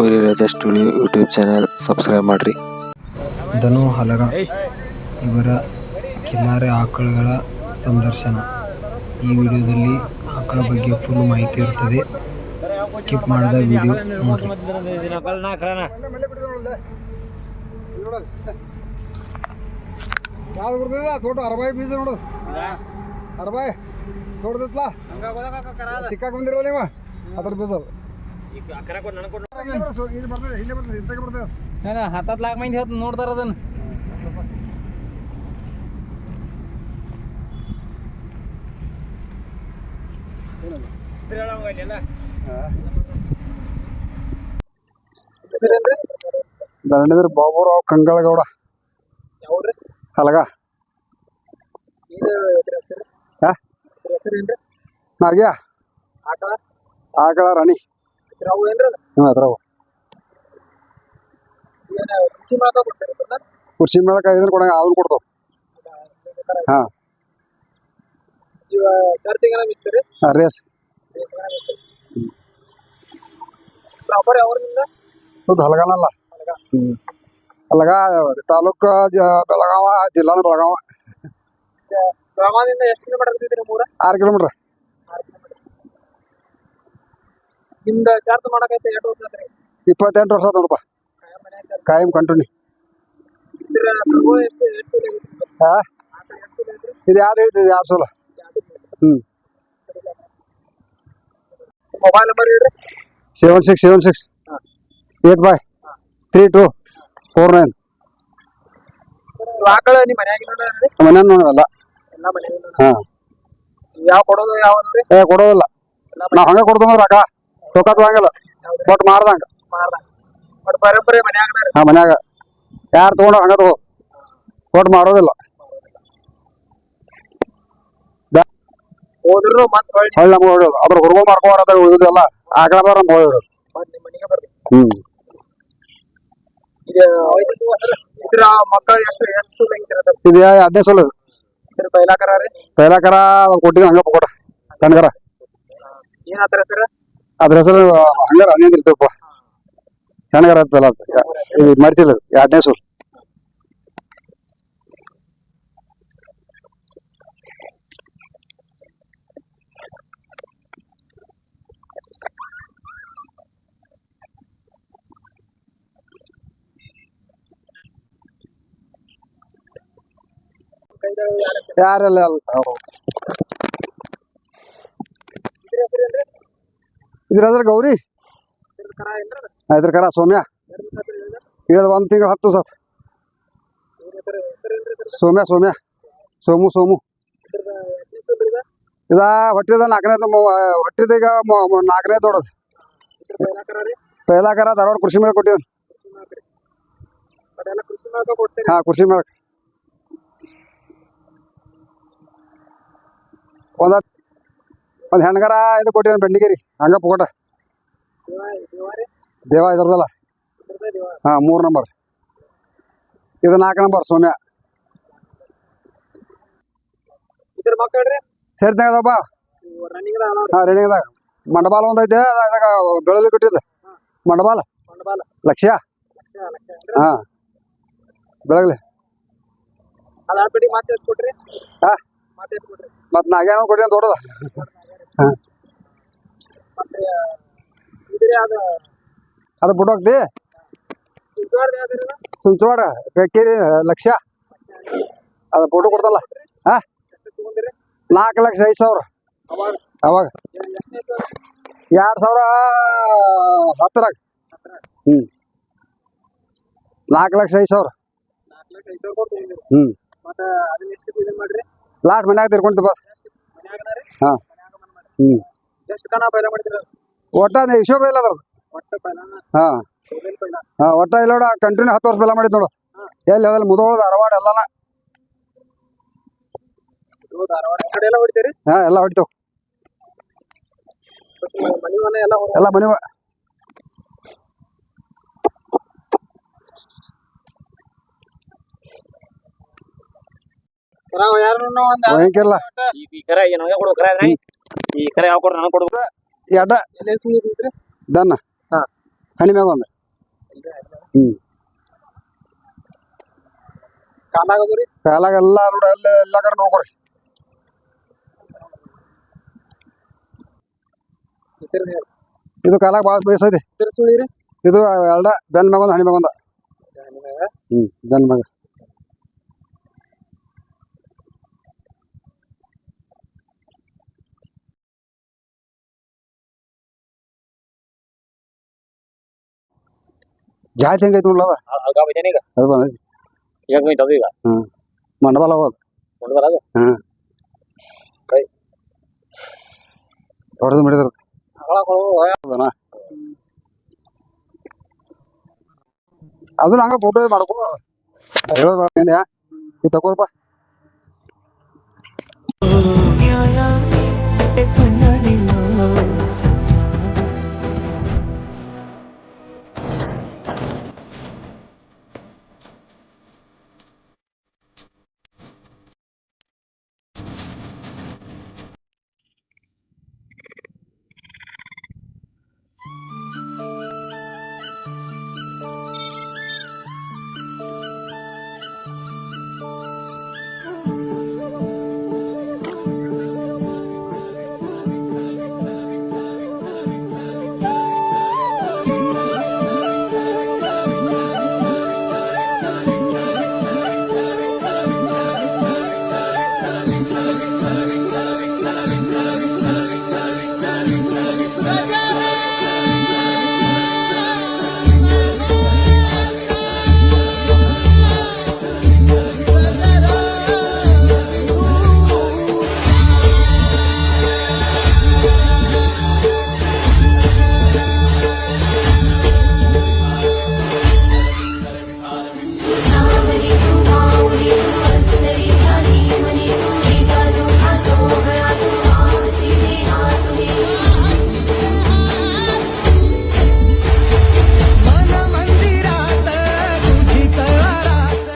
ಊರಿ Raja studio YouTube channel subscribe ಮಾಡ್ರಿ. ಧನು ಹಲಗ ಇವರ ಕಿನ್ನಾರೆ ಆಕಳುಗಳ ಸಂದರ್ಶನ. ಈ ವಿಡಿಯೋದಲ್ಲಿ ಆಕಳ ಬಗ್ಗೆ ಫುಲ್ ಮಾಹಿತಿ ಇರುತ್ತದೆ ಸ್ಕಿಪ್ ಮಾಡಿದ ವಿಡಿಯೋ ನೋಡ್ರಿ. ಯಾವ್ದು ಬರ್ತದ ತೋಟ ಅರಬಾಯಿ ಬೀಜ ನೋಡು. ಅರಬಾಯಿ ನೋಡ್ದತ್ಲಾ? ತಿಕ್ಕಾಕ್ ಬಂದಿರಲ್ಲ ನೀವ? ಅದ್ರ ಬೀಜ ಅದು. ಇದು ಬರ್ತದೆ ಹಿಂದೆ ಬರ್ತದೆ ಇಂತಕ್ಕೆ ಬರ್ತದೆ ಹತ್ತತ್ತು ಲಾಕ್ ಮಂದಿ ಹೇಳ್ತ ನೋಡ್ತಾರ ಅದನ್ನ ದಂಡಿದ್ರ ಬಾಬುರಾವ್ ಕಂಗಳಗೌಡ ಅಲ್ಲಗ ಹಾ? ನಾಗ್ಯಾ ಆಕಳ ರಾಣಿ. ಹ್ಞೂ ಅದ್ರವು ಕೃಷಿ ಮೇಳಕ್ಕೆ ಐದನ್ ಕೊಡಂಗ ಅದನ್ನ ಕೊಡ್ತಾವ ಹಾ ಹಾ, ರೇಸ್ ಹೌದು ಹಲಗನಲ್ಲ ಹ್ಮ್ ಹಲಗ ತಾಲೂಕ ಜ ಬೆಳಗಾವ ಜಿಲ್ಲಾನ ಬೆಳಗಾವ ಗ್ರಾಮದಿಂದ ಎಷ್ಟು ಕಿಲೋಮೀಟರ್ ಇರ್ತಿದ್ರಿ ಮೂರ ಆರು ಕಿಲೋಮೀಟ್ರ್ ನಿಮ್ದ ಶಾರ್ಟ್ ಮಾಡಕೈತೆ ಎರಡು ವರ್ಷ ಆತ್ರಿ? ಇಪ್ಪತ್ತೆಂಟು ವರ್ಷ ನೋಡಪ್ಪ. ಕಾಯಂ ಕಂಟಿನ್ಯೂ ಹಾ ಇದು ಯಾರು ಹೇಳ್ತಿದೆ ಯಾರು ಸೋಲ? ಹ್ಞೂ ಮೊಬೈಲ್ ನಂಬರ್ ಹೇಳ್ರಿ. Seven six seven six eight boy three two four nine ಆಕಳ ನಿಮ್ಮ ಮನ್ಯಾಗ ಮನೇನು ನೋಡಲ್ಲ ಎಲ್ಲ ಮನ್ಯಾಗ ಹಾಂ. ಯಾವ ಕೊಡೋದು ಯಾವ ಕೊಡೋದಿಲ್ಲ. ನಾವು ಹಂಗೆ ಕೊಡ್ತೀವಿ ರೊಕ್ಕ ರೊಕ್ಕ ತಗೊಂಗಿಲ್ಲ ಬಟ್ ಮಾಡ್ದಂಗೆ. ಮಾಡ್ದ ಬಟ್ ಪರಂಪರೆ ಮನ್ಯಾಗ ಹಾಂ ಮನ್ಯಾಗ. ಯಾರು ತಗೊಂಡ ಹಂಗೆ ತಗೋ. ಬಟ್ ಮಾಡೋದಿಲ್ಲ. ಹೋದ್ರು ಮತ್ತೆ ಹೊಳ್ಳಿ. ಹೊಳ್ಳಿ ನಮ್ಗೆ ಹೊಡೋದು ಅದ್ರ ಹುಡುಗ ಮಾಡ್ಕೊಬಾರದ ಉಳಿದೆಲ್ಲ ನಮ್ಗೆ ಹೊಡೋದು ಬರ್ತೀವಿ ಹ್ಞೂ ಇದು ಇದ್ರ ಮಕ್ಕಳು ಎಷ್ಟು ಎಷ್ಟು ಇದು ಎರಡನೇ ಸಲ ಇದು ಇದ್ರ ಬೈಲಾಕರ ರೀ? ಪೈಲಾಕರ ಕೊಟ್ಟಿದ್ದು ಹಂಗೆ ಕೊಡ ಕಣ್ಗರ ಏನ್ ಆತರ ಸರ್? ಅದ್ರ ಹೆಸರು ಹಂಗಾರ ಹಣ್ಣಿಂದ ಇರ್ತೇವಪ್ಪ ಹೆಣ್ಗರ ಅಂತ ಪೈಲ ಅಂತ ಇದು ಮರ್ಚಿಲ್ಲ ಇದು ಎರಡನೇ ಸೂಲ್ ಯಾರೆಲ್ಲ ಇದ್ರ ಹೆಸರು ಗೌರಿ ಆ, ಇದ್ರ ಕರ ಸೌಮ್ಯ ಇಳಿದ ಒಂದು ತಿಂಗಳು ಹತ್ತು ಸತ್ ಸೌಮ್ಯ ಸೌಮ್ಯ ಸೋಮು ಸೋಮು ಇದ ಹೊಟ್ಟಿದ ನಾಲ್ಕನೇ ಹೊಟ್ಟಿದ ಈಗ ಮೊ- ಮೊ- ನಾಲ್ಕನೇ ದೊಡ್ಡದು ಪೈಲಾಕರ ಧಾರವಾಡ ಕೃಷಿ ಮೇಳ ಕೊಟ್ಟಿದ್ದ ಕೃಷಿ ಮಾರ್ಗ ಕೊಡ್ತೀರಿ ಹಾ ಕೃಷಿ ಮೇಳ ಒಂದ ಒಂದ್ ಹೆಣ್ಗರ ಇದು ಕೊಟ್ಟಿದ್ದಾನೆ ಬೆಂಡಿಗೇರಿ. ಹಂಗ ಪುಕೋಟ. ದೇವ ಇದ್ರದಲ್ಲ. ಹಾ ಮೂರು ನಂಬರ್ ಇದು ನಾಲ್ಕು ನಂಬರ್ ಸೌಮ್ಯ. ಸೇರ್ತಾಗದಪ್ಪ ರನ್ನಿಂಗ್ ಹಾ ಮಂಡಬಾಲ ಒಂದು ಐತೆ ಅದಾಗ ಬೆಳಲಿ ಕೊಟ್ಟಿದ್ದು. ಮಂಡಬಾಲ? ಲಕ್ಷ ಹಾಂ ಹಾ. ಬೆಳಗ್ಲಿ. ಮತ್ತೆ ಹಾ. ನಾಗೇನ ಕೊಟ್ಟಿದ್ದ ದೊಡ್ಡದ. ಅದ ಯಾವ್ದಿರ ಸುಂಚವಾಡ ಕೇರಿ ಲಕ್ಷ. ಅದು ಫೋಟೋ ಕೊಡ್ತಲ್ಲ. ಹಾ. ನಾಲ್ಕು ಲಕ್ಷ ಐದು ಸಾವಿರ. ಅವಾಗ? ಎರಡು ಸಾವಿರ ಹತ್ತರಾಗ. ಹ್ಞೂ ನಾಲ್ಕು ಲಕ್ಷ ಐದು ಸಾವಿರ. ಹ್ಞೂ ಲಾಸ್ಟ್ ಮನ್ಯಾಗ ತಿರ್ಕೊಂತ ಬಾ. ಹಾಂ. ಎಷ್ಟು ಕಣ ಪೈಲ ಮಾಡಿದ್ರಿ ಒಟ್ಟ ಇಲ್ಲ ಅದ್ರದ್ದು. ಒಟ್ಟ ಪೈಲಾನ ಹಾಂ. ಮೊಬೈಲ್ ಪೈಲ ಹಾಂ ಒಟ್ಟ ಇಲ್ಲ ನೋಡ ಕಂಟಿನ್ಯೂ ಹತ್ತು ವರ್ಷ ಪೈಲ ಮಾಡಿದ್ ನೋಡು. ಎಲ್ಲಿ ಹೋಗಲ್ಲ ಮುದೋಳ ಧಾರವಾಡ ಎಲ್ಲನ. ಎಲ್ಲ ಹೊಡಿತೀರಿ? ಹಾಂ ಎಲ್ಲ ಹೊಡಿತಾವ. ಎಲ್ಲ ಮನೆ ಯಾರು ಒಂದ್ ಕರೆ ಏನು ಕೊಡು ಕರೆ? ಈ ಕರೆ ಯಾವ ಕೊಡ್ರಿ ನನಗೆ ಕೊಡ್ಬೇಕು ಎಡ್ಡ ಎಲ್ಲಿ ಸುಳಿದ್ರಿ ಡನ್ ಹಾ. ಹಣಿ ಮ್ಯಾಗ ಒಂದು. ಹ್ಮ್. ಕಾಲಾಗದ್ರಿ ಕಾಲಾಗ ಎಲ್ಲ ನೋಡ ಎಲ್ಲ ಎಲ್ಲ ಕಡೆ ನೋಡ್ಕೊರಿ. ಇದು ಕಾಲಾಗ ಭಾಳ ಬೇಸೈತಿ ಇದು? ಎರಡ. ಬೆನ್ ಮ್ಯಾಗ ಒಂದು ಹಣಿ ಮ್ಯಾಗ ಒಂದು. ಹ್ಮ್ ಬೆನ್ ಮ್ಯಾಗ. ಜಾತಿ ಹೆಂಗೈತಿ ನೋಡ್ಲದ ಈಗ? ಅದು ಬಂದೈತಿ ಈಗ? ಈಗ ಮಂಡಬಲ ಹೋದ ಮುಂದೆ ಬರೋದು ಹೊಡೆದು ಮಾಡಿದ್ರು. ಹಗಳ ಅದನ್ನ ಹಂಗ. ಫೋಟೋ ಮಾಡ್ಕೋ. ಹೇಳೋದ್ ಇದು